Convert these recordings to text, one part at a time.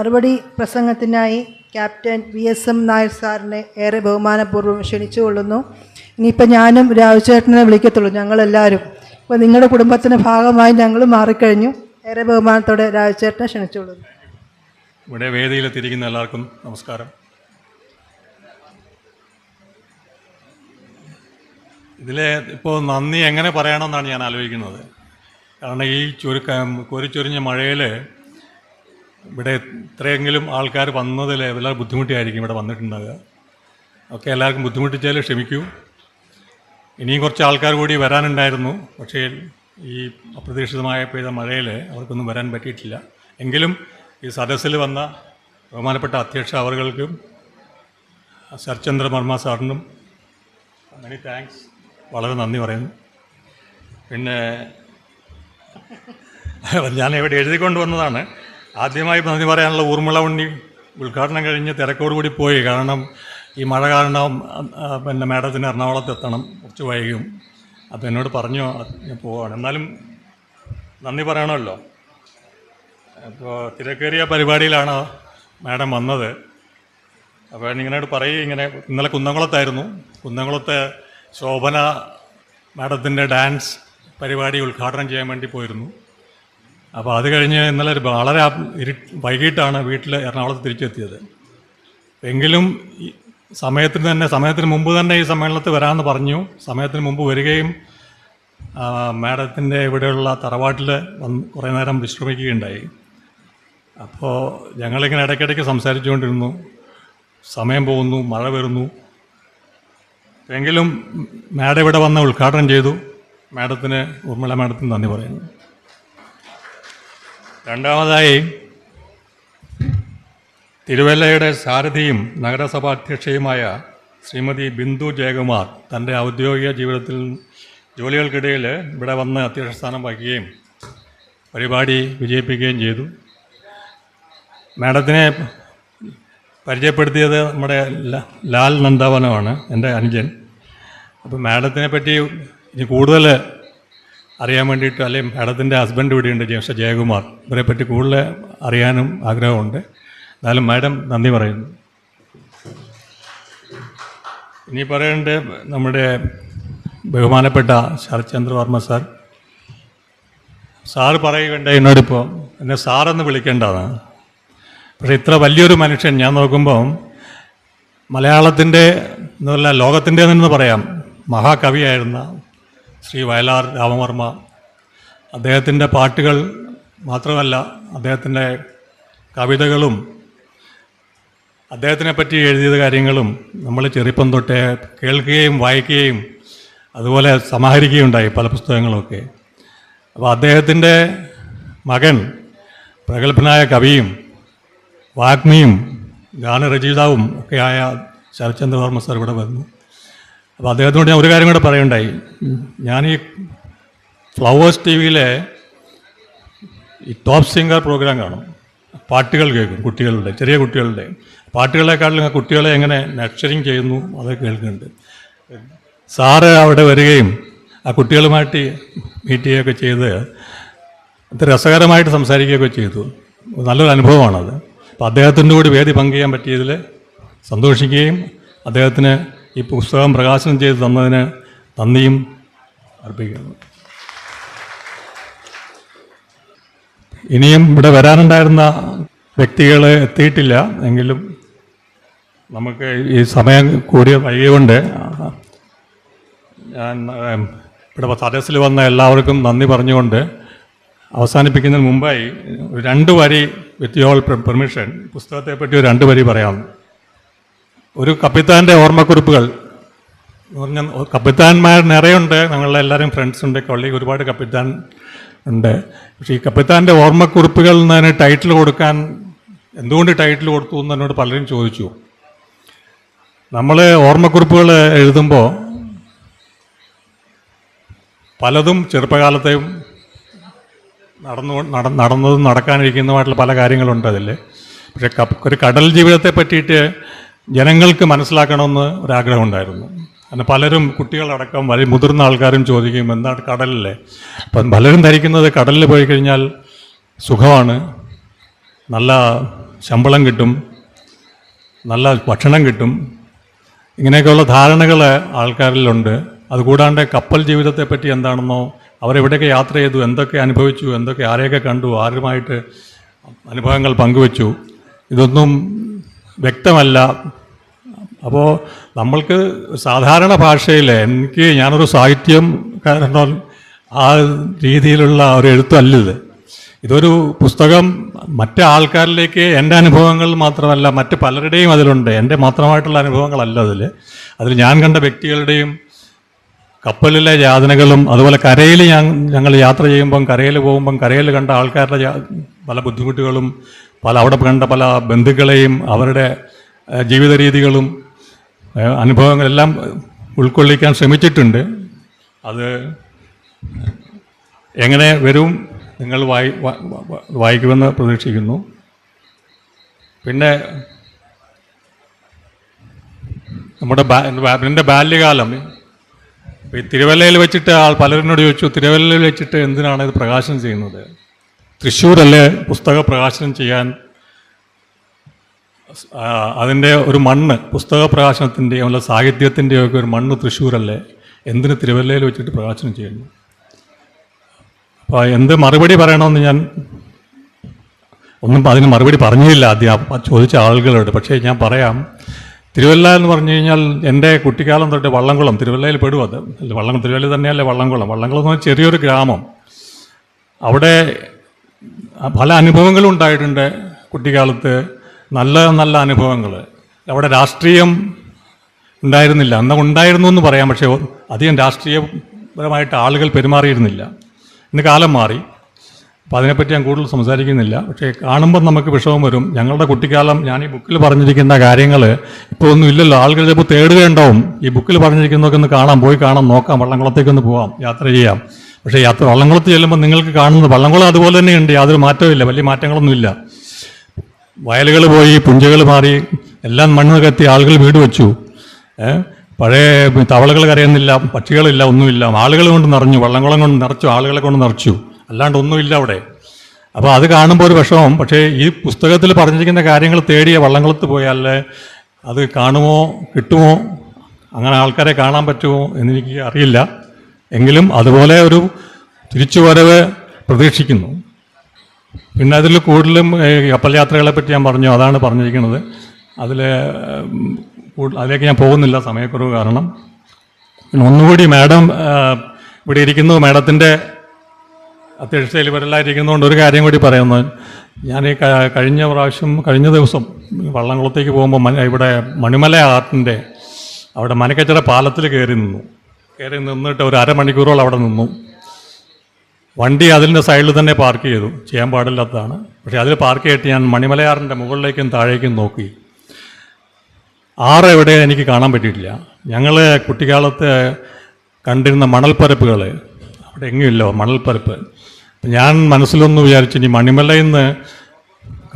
മറുപടി പ്രസംഗത്തിനായി captain V S M Nair സാറിനെ ഏറെ ബഹുമാനപൂർവം ക്ഷണിച്ചുകൊള്ളുന്നു ഇനിയിപ്പോൾ ഞാനും രാജുചേട്ടനെ വിളിക്കത്തുള്ളൂ ഞങ്ങളെല്ലാവരും. ഇപ്പോൾ നിങ്ങളുടെ കുടുംബത്തിന്റെ ഭാഗമായി ഞങ്ങൾ മാറിക്കഴിഞ്ഞു. ഏറെ ബഹുമാനത്തോടെ രാജുചേട്ടനെ ക്ഷണിച്ചുകൊള്ളുന്നു ഇവിടെ വേദിയിലെത്തിയിരിക്കുന്ന എല്ലാവർക്കും നമസ്കാരം. ഇതിലെ ഇപ്പോൾ നന്ദി എങ്ങനെ പറയണമെന്നാണ് ഞാൻ ആലോചിക്കുന്നത്. കാരണം ഈ ചുരുക്കം കോരിച്ചൊരിഞ്ഞ മഴയിൽ ഇവിടെ എത്രയെങ്കിലും ആൾക്കാർ വന്നതിൽ എല്ലാവരും ബുദ്ധിമുട്ടിയായിരിക്കും ഇവിടെ വന്നിട്ടുണ്ടാകുക ഒക്കെ എല്ലാവർക്കും ബുദ്ധിമുട്ടിച്ചാൽ ക്ഷമിക്കൂ. ഇനിയും കുറച്ച് ആൾക്കാർ കൂടി വരാനുണ്ടായിരുന്നു. പക്ഷേ ഈ അപ്രതീക്ഷിതമായ പെയ്ത മഴയിൽ അവർക്കൊന്നും വരാൻ പറ്റിയിട്ടില്ല. എങ്കിലും ഈ സദസ്സിൽ വന്ന ബഹുമാനപ്പെട്ട അധ്യക്ഷ അവർക്കും ശരത്ചന്ദ്ര വർമ്മ സാറിനും മെനി താങ്ക്സ് വളരെ നന്ദി പറയുന്നു. പിന്നെ ഞാൻ ഇവിടെ എഴുതിക്കൊണ്ട് വന്നതാണ്. ആദ്യമായി നന്ദി പറയാനുള്ള ഊർമിള ഉണ്ണി ഉദ്ഘാടനം കഴിഞ്ഞ് തിരക്കോടുകൂടി പോയി. കാരണം ഈ മഴ കാരണം പിന്നെ മാഡത്തിന് എറണാകുളത്ത് എത്തണം. കുറച്ച് വൈകും അപ്പോൾ എന്നോട് പറഞ്ഞു ഞാൻ പോവാണ്. എന്നാലും നന്ദി പറയണമല്ലോ. അപ്പോൾ തിരക്കേറിയ പരിപാടിയിലാണ് മാഡം വന്നത്. അപ്പോൾ ഇങ്ങനോട് പറയും ഇങ്ങനെ ഇന്നലെ കുന്നംകുളത്തായിരുന്നു. കുന്നംകുളത്തെ ശോഭന മാഡത്തിന്റെ ഡാൻസ് പരിപാടി ഉദ്ഘാടനം ചെയ്യാൻ വേണ്ടി പോയിരുന്നു. അപ്പോൾ അത് കഴിഞ്ഞ് ഇന്നലെ വളരെ ഇരു വൈകിട്ടാണ് വീട്ടിൽ എറണാകുളത്ത് തിരിച്ചെത്തിയത്. എങ്കിലും സമയത്തിന് തന്നെ സമയത്തിന് മുമ്പ് തന്നെ ഈ സമ്മേളനത്തിൽ വരാമെന്ന് പറഞ്ഞു. സമയത്തിന് മുമ്പ് വരികയും മാഡത്തിന്റെ ഇവിടെയുള്ള തറവാട്ടിൽ വന്ന് കുറേ നേരം വിശ്രമിക്കുകയുണ്ടായി. അപ്പോൾ ഞങ്ങളിങ്ങനെ ഇടയ്ക്കിടയ്ക്ക് സംസാരിച്ചുകൊണ്ടിരുന്നു. സമയം പോകുന്നു മഴ വരുന്നു. എങ്കിലും മാഡം ഇവിടെ വന്ന് ഉദ്ഘാടനം ചെയ്തു. മാഡത്തിന് ഉർമിള മാഡത്തിന് നന്ദി പറയുന്നു. രണ്ടാമതായി തിരുവല്ലയുടെ സാരഥിയും നഗരസഭാ അധ്യക്ഷയുമായ ശ്രീമതി ബിന്ദു ജയകുമാർ തന്റെ ഔദ്യോഗിക ജീവിതത്തിൽ ജോലികൾക്കിടയിൽ ഇവിടെ വന്ന് അധ്യക്ഷ സ്ഥാനം വഹിക്കുകയും പരിപാടി വിജയിപ്പിക്കുകയും ചെയ്തു. മാഡത്തിനെ പരിചയപ്പെടുത്തിയത് നമ്മുടെ ലാൽ നന്ദാവനമാണ് എന്റെ അനുജൻ. അപ്പോൾ മാഡത്തിനെ പറ്റി ഇനി കൂടുതൽ അറിയാൻ വേണ്ടിയിട്ട് അല്ലെങ്കിൽ മാഡത്തിന്റെ ഹസ്ബൻഡ് ഇവിടെയുണ്ട് ജ്യേഷ്ഠ ജയകുമാർ. ഇവരെ പറ്റി കൂടുതൽ അറിയാനും ആഗ്രഹമുണ്ട്. എന്നാലും മാഡം നന്ദി പറയുന്നു. ഇനി പറയേണ്ടത് നമ്മുടെ ബഹുമാനപ്പെട്ട ശരത്ചന്ദ്ര വർമ്മ സാർ. സാറ് പറയുകയുണ്ട് എന്നോടിപ്പോൾ എന്നെ സാറെന്ന് വിളിക്കേണ്ടതാണ്. പക്ഷെ ഇത്ര വലിയൊരു മനുഷ്യൻ ഞാൻ നോക്കുമ്പോൾ മലയാളത്തിന്റെ എന്നല്ല ലോകത്തിന്റെ എന്ന് പറയാം. മഹാകവിയായിരുന്ന ശ്രീ വയലാർ രാമവർമ്മ അദ്ദേഹത്തിന്റെ പാട്ടുകൾ മാത്രമല്ല അദ്ദേഹത്തിന്റെ കവിതകളും അദ്ദേഹത്തിനെ പറ്റി എഴുതിയത് കാര്യങ്ങളും നമ്മൾ ചെറുപ്പം തൊട്ടേ കേൾക്കുകയും വായിക്കുകയും അതുപോലെ സമാഹരിക്കുകയുണ്ടായി പല പുസ്തകങ്ങളൊക്കെ. അപ്പോൾ അദ്ദേഹത്തിന്റെ മകൻ പ്രഗത്ഭനായ കവിയും വാഗ്മിയും ഗാനരചയിതാവും ഒക്കെയായ ശരത്ചന്ദ്രവർമ്മ സാർ ഇവിടെ വന്നു. അപ്പോൾ അദ്ദേഹത്തോട് ഞാൻ ഒരു കാര്യം കൂടെ പറയുണ്ടായി. ഞാൻ ഈ ഫ്ലവേഴ്സ് ടി വിയിലെ ഈ ടോപ്പ് സിംഗർ പ്രോഗ്രാം കാണും. പാട്ടുകൾ കേൾക്കും കുട്ടികളുടെ ചെറിയ കുട്ടികളുടെ. പാട്ടുകളെക്കാളും കുട്ടികളെ എങ്ങനെ നക്ഷറിങ് ചെയ്യുന്നു അത് കേൾക്കുന്നുണ്ട്. സാറ് അവിടെ വരികയും ആ കുട്ടികളുമായിട്ട് മീറ്റ് ചെയ്യുകയൊക്കെ ചെയ്ത് അത് രസകരമായിട്ട് സംസാരിക്കുകയൊക്കെ ചെയ്തു. നല്ലൊരു അനുഭവമാണത്. അപ്പോൾ അദ്ദേഹത്തിന്റെ കൂടി വേദി പങ്കുചെയ്യാൻ പറ്റിയതിൽ സന്തോഷിക്കുകയും അദ്ദേഹത്തിന് ഈ പുസ്തകം പ്രകാശനം ചെയ്ത് തന്നതിന് നന്ദിയും അർപ്പിക്കുന്നു. ഇനിയും ഇവിടെ വരാനുണ്ടായിരുന്ന വ്യക്തികൾ എത്തിയിട്ടില്ല. എങ്കിലും നമുക്ക് ഈ സമയം കൂടിയ വൈകിയുകൊണ്ട് ഞാൻ ഇവിടെ സദസ്സിൽ വന്ന എല്ലാവർക്കും നന്ദി പറഞ്ഞുകൊണ്ട് അവസാനിപ്പിക്കുന്നതിന് മുമ്പായി രണ്ട് വരി വിത്ത് യോൾ പെർമിഷൻ. പുസ്തകത്തെപ്പറ്റി ഒരു രണ്ട് വരി പറയാം. ഒരു കപ്പിത്താന്റെ ഓർമ്മക്കുറിപ്പുകൾ. പറഞ്ഞാൽ കപ്പിത്താന്മാർ നിറയുണ്ട്. ഞങ്ങളുടെ എല്ലാവരും ഫ്രണ്ട്സ് ഉണ്ട് കൊള്ളി ഒരുപാട് കപ്പിത്താൻ ഉണ്ട്. പക്ഷേ ഈ കപ്പിത്താന്റെ ഓർമ്മക്കുറിപ്പുകൾ എന്നതിന് ടൈറ്റിൽ കൊടുക്കാൻ എന്തുകൊണ്ട് ടൈറ്റിൽ കൊടുത്തു എന്ന് എന്നോട് പലരും ചോദിച്ചു. നമ്മൾ ഓർമ്മക്കുറിപ്പുകൾ എഴുതുമ്പോൾ പലതും ചെറുപ്പകാലത്തെയും നടന്നു നട- നടന്നതും നടക്കാനിരിക്കുന്നതുമായിട്ടുള്ള പല കാര്യങ്ങളുണ്ട് അതിൽ പക്ഷേ ഒരു കടൽ ജീവിതത്തെ പറ്റിയിട്ട് ജനങ്ങൾക്ക് മനസ്സിലാക്കണമെന്ന് ഒരാഗ്രഹം ഉണ്ടായിരുന്നു അങ്ങനെ പലരും കുട്ടികളടക്കം വലിയ മുതിർന്ന ആൾക്കാരും ചോദിക്കും എന്താണ് കടലല്ലേ അപ്പം പലരും ധരിക്കുന്നത് കടലിൽ പോയി കഴിഞ്ഞാൽ സുഖമാണ്. നല്ല ശമ്പളം കിട്ടും നല്ല ഭക്ഷണം കിട്ടും. ഇങ്ങനെയൊക്കെയുള്ള ധാരണകൾ ആൾക്കാരിലുണ്ട്. അതുകൂടാണ്ട് കപ്പൽ ജീവിതത്തെപ്പറ്റി എന്താണെന്നോ അവരെവിടെയൊക്കെ യാത്ര ചെയ്തു എന്തൊക്കെ അനുഭവിച്ചു എന്തൊക്കെ ആരെയൊക്കെ കണ്ടു ആരുമായിട്ട് അനുഭവങ്ങൾ പങ്കുവച്ചു ഇതൊന്നും വ്യക്തമല്ല. അപ്പോൾ നമ്മൾക്ക് സാധാരണ ഭാഷയിൽ എനിക്ക് ഞാനൊരു സാഹിത്യം കാരണം ആ രീതിയിലുള്ള ഒരു എഴുത്തല്ലിത്. ഇതൊരു പുസ്തകം മറ്റു ആൾക്കാരിലേക്ക് എന്റെ അനുഭവങ്ങൾ മാത്രമല്ല മറ്റ് പലരുടെയും അതിലുണ്ട്. എന്റെ മാത്രമായിട്ടുള്ള അനുഭവങ്ങളല്ല അതിൽ അതിൽ ഞാൻ കണ്ട വ്യക്തികളുടെയും കപ്പലിലെ യാതനകളും അതുപോലെ കരയിൽ ഞാൻ ഞങ്ങൾ യാത്ര ചെയ്യുമ്പം കരയിൽ പോകുമ്പം കരയിൽ കണ്ട ആൾക്കാരുടെ പല ബുദ്ധിമുട്ടുകളും പല അവിടെ കണ്ട പല ബന്ധുക്കളെയും അവരുടെ ജീവിത രീതികളും അനുഭവങ്ങളെല്ലാം ഉൾക്കൊള്ളിക്കാൻ ശ്രമിച്ചിട്ടുണ്ട്. അത് എങ്ങനെ വരും നിങ്ങൾ വായി വായിക്കുമെന്ന് പ്രതീക്ഷിക്കുന്നു. പിന്നെ നമ്മുടെ എന്റെ ബാല്യകാലം. ഈ തിരുവല്ലയിൽ വെച്ചിട്ട് ആൾ പലരിനോട് ചോദിച്ചു തിരുവല്ലയിൽ വെച്ചിട്ട് എന്തിനാണ് ഇത് പ്രകാശനം ചെയ്യുന്നത്? തൃശ്ശൂരല്ലേ പുസ്തക പ്രകാശനം ചെയ്യാൻ അതിന്റെ ഒരു മണ്ണ് പുസ്തക പ്രകാശനത്തിന്റെയോ അല്ല സാഹിത്യത്തിന്റെയോ ഒക്കെ ഒരു മണ്ണ് തൃശ്ശൂരല്ലേ? എന്തിന് തിരുവല്ലയിൽ വെച്ചിട്ട് പ്രകാശനം ചെയ്യുന്നു? അപ്പോൾ എന്ത് മറുപടി പറയണമെന്ന് ഞാൻ ഒന്നും അതിന് മറുപടി പറഞ്ഞില്ല ആദ്യം. ചോദിച്ച ആളുകളോട്. പക്ഷേ ഞാൻ പറയാം തിരുവല്ല എന്ന് പറഞ്ഞു കഴിഞ്ഞാൽ എന്റെ കുട്ടിക്കാലം തൊട്ട് വള്ളംകുളം തിരുവല്ലയിൽ പെടും അത്. വള്ളം തിരുവല്ല തന്നെയല്ലേ വള്ളംകുളം? വള്ളംകുളം എന്ന് പറഞ്ഞാൽ ചെറിയൊരു ഗ്രാമം. അവിടെ പല അനുഭവങ്ങളും ഉണ്ടായിട്ടുണ്ട് കുട്ടിക്കാലത്ത്. നല്ല നല്ല അനുഭവങ്ങൾ. അവിടെ രാഷ്ട്രീയം ഉണ്ടായിരുന്നില്ല. അന്ന് ഉണ്ടായിരുന്നു എന്ന് പറയാം പക്ഷേ അധികം രാഷ്ട്രീയപരമായിട്ട് ആളുകൾ പെരുമാറിയിരുന്നില്ല. ഇന്ന് കാലം മാറി. അപ്പോൾ അതിനെപ്പറ്റി ഞാൻ കൂടുതൽ സംസാരിക്കുന്നില്ല. പക്ഷേ കാണുമ്പോൾ നമുക്ക് വിഷമം വരും. ഞങ്ങളുടെ കുട്ടിക്കാലം ഞാൻ ഈ ബുക്കിൽ പറഞ്ഞിരിക്കുന്ന കാര്യങ്ങൾ ഇപ്പോൾ ഒന്നും ഇല്ലല്ലോ. ആളുകൾ ചിലപ്പോൾ തേടുകയുണ്ടാവും. ഈ ബുക്കിൽ പറഞ്ഞിരിക്കുന്നതൊക്കെ ഒന്ന് കാണാം. പോയി കാണാം. നോക്കാം. വള്ളംകുളത്തേക്കൊന്ന് പോവാം. യാത്ര ചെയ്യാം. പക്ഷേ യാത്ര വള്ളംകുളത്ത് ചെല്ലുമ്പോൾ നിങ്ങൾക്ക് കാണുന്നത് വള്ളംകുളം അതുപോലെ തന്നെയുണ്ട് യാതൊരു മാറ്റവും വലിയ മാറ്റങ്ങളൊന്നുമില്ല. വയലുകൾ പോയി പുഞ്ചകൾ മാറി എല്ലാം മണ്ണ് കത്തി ആളുകൾ വീട് വെച്ചു. പഴയ തവളകൾ കരയുന്നില്ല പക്ഷികളില്ല ഒന്നുമില്ല. ആളുകൾ കൊണ്ട് നിറഞ്ഞു വള്ളംകുളം കൊണ്ട് നിറച്ചു ആളുകളെ കൊണ്ട് നിറച്ചു. അല്ലാണ്ട് ഒന്നുമില്ല അവിടെ. അപ്പോൾ അത് കാണുമ്പോൾ ഒരു വിഷമം. പക്ഷേ ഈ പുസ്തകത്തിൽ പറഞ്ഞിരിക്കുന്ന കാര്യങ്ങൾ തേടിയ വള്ളംകുളത്ത് പോയാൽ അത് കാണുമോ കിട്ടുമോ അങ്ങനെ ആൾക്കാരെ കാണാൻ പറ്റുമോ എന്നെനിക്ക് അറിയില്ല. എങ്കിലും അതുപോലെ ഒരു തിരിച്ചുവരവ് പ്രതീക്ഷിക്കുന്നു. പിന്നെ അതിൽ കൂടുതലും കപ്പൽ യാത്രകളെ പറ്റി ഞാൻ പറഞ്ഞു അതാണ് പറഞ്ഞിരിക്കുന്നത്. അതിൽ അതിലേക്ക് ഞാൻ പോകുന്നില്ല സമയക്കുറവ് കാരണം. പിന്നെ ഒന്നുകൂടി മാഡം ഇവിടെ ഇരിക്കുന്നു. മാഡത്തിന്റെ അധ്യക്ഷതയിൽ ഇവരെല്ലാം ഇരിക്കുന്നതുകൊണ്ട് ഒരു കാര്യം കൂടി പറയുന്നു. ഞാൻ ഈ കഴിഞ്ഞ പ്രാവശ്യം കഴിഞ്ഞ ദിവസം വള്ളംകുളത്തേക്ക് പോകുമ്പോൾ ഇവിടെ മണിമല ആർട്ടിന്റെ അവിടെ മനക്കച്ചിറ പാലത്തിൽ കയറി നിന്നു. കയറി നിന്നിട്ട് ഒരു അരമണിക്കൂറോളം അവിടെ നിന്നു. വണ്ടി അതിന്റെ സൈഡിൽ തന്നെ പാർക്ക് ചെയ്തു. ചെയ്യാൻ പാടില്ലാത്തതാണ്. പക്ഷേ അതിൽ പാർക്ക് ചെയ്തിട്ട് ഞാൻ മണിമലയാറിന്റെ മുകളിലേക്കും താഴേക്കും നോക്കി. ആറ് എവിടെ എനിക്ക് കാണാൻ പറ്റിയിട്ടില്ല. ഞങ്ങൾ കുട്ടിക്കാലത്ത് കണ്ടിരുന്ന മണൽപ്പരപ്പുകൾ അവിടെ എങ്ങുമില്ല മണൽപ്പരപ്പ്. ഞാൻ മനസ്സിലൊന്ന് വിചാരിച്ചു ഇനി മണിമലയിൽ നിന്ന്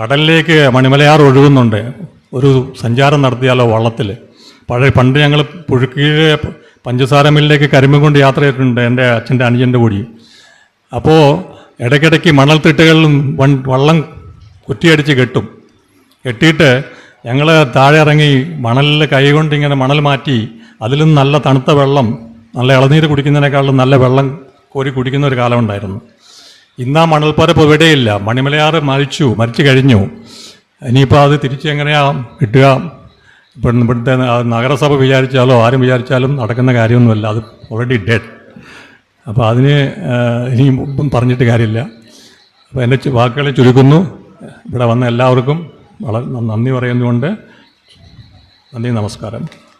കടലിലേക്ക് മണിമലയാർ ഒഴുകുന്നുണ്ട്. ഒരു സഞ്ചാരം നടത്തിയാലോ വള്ളത്തിൽ പഴയ പണ്ട് ഞങ്ങൾ പുഴുക്കീഴ് പഞ്ചസാര മില്ലിലേക്ക് കരിമ്പ് കൊണ്ട് യാത്ര ചെയ്തിട്ടുണ്ട് എന്റെ അച്ഛന്റെ അനുജന്റെ കൂടി. അപ്പോൾ ഇടയ്ക്കിടയ്ക്ക് മണൽത്തിട്ടുകളിലും വൺ വള്ളം കുറ്റിയടിച്ച് കെട്ടും. കെട്ടിയിട്ട് ഞങ്ങൾ താഴെ ഇറങ്ങി മണലിൽ കൈകൊണ്ട് ഇങ്ങനെ മണൽ മാറ്റി അതിലും നല്ല തണുത്ത വെള്ളം നല്ല ഇളനീര് കുടിക്കുന്നതിനേക്കാളും നല്ല വെള്ളം കോരി കുടിക്കുന്ന ഒരു കാലമുണ്ടായിരുന്നു ഇന്ന് ആ മണൽപ്പരപ്പ് ഇവിടെയില്ല. മണിമലയാറ് മരിച്ചു മരിച്ചു കഴിഞ്ഞു. ഇനിയിപ്പോൾ അത് തിരിച്ച് എങ്ങനെയാ കിട്ടുക? ഇപ്പം ഇവിടുത്തെ നഗരസഭ വിചാരിച്ചാലോ ആരും വിചാരിച്ചാലും നടക്കുന്ന കാര്യമൊന്നുമല്ല. അത് ഓൾറെഡി ഡെഡ് അപ്പോൾ അതിന് ഇനി പറഞ്ഞിട്ട് കാര്യമില്ല. അപ്പോൾ എന്റെ വാക്കുകളെ ചുരുക്കുന്നു. ഇവിടെ വന്ന എല്ലാവർക്കും വളരെ നന്ദി പറയുന്നുകൊണ്ട് നന്ദി നമസ്കാരം.